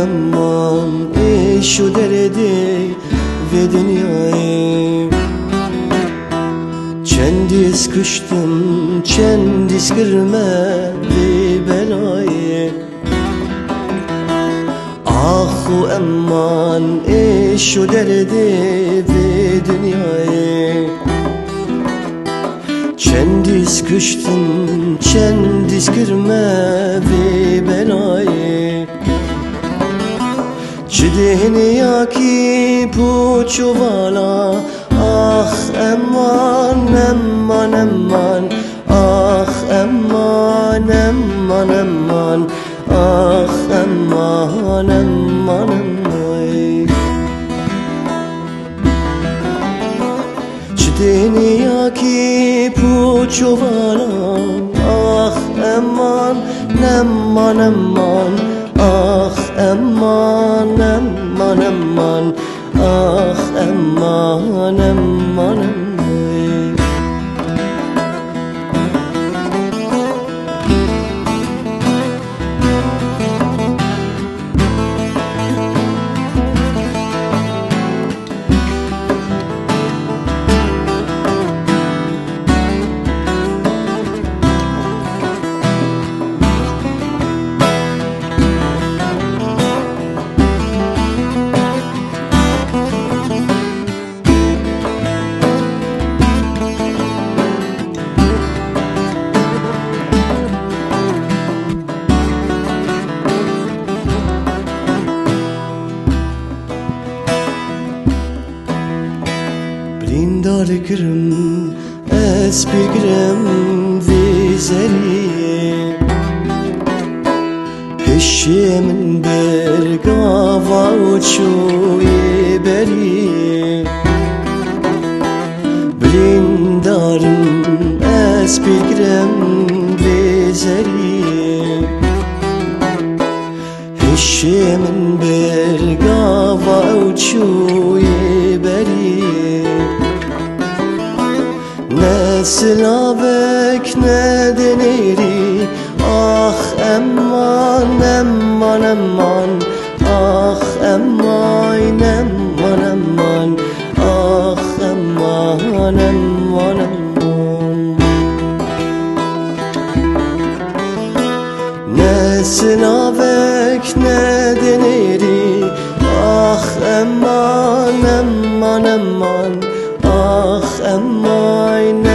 Ey şu deredi ve dünyayı. Çendiz kıştım çendiz girme ve belayı. Ahu emman ey şu deredi ve dünyayı. Çendiz kıştım çendiz girme ve belayı Cidihni yaki pu çuvala Ah emman emman emman Ah emman emman emman Ah emman emman emman Cidini yaki pu çuvala Ah emman emman emman Ah emman emman Ah emman emman Grim es bigrim vizeri Peşimin bir gava uçu beri Brindarım es bigrim vizeri Eşimin bir gava uçuyor beri Ne silabek ne deneri Ah emman emman emman Ah emman emman emman Ah emman emman emman Ne sinavek ne emman Ah emman emman emman Ah emman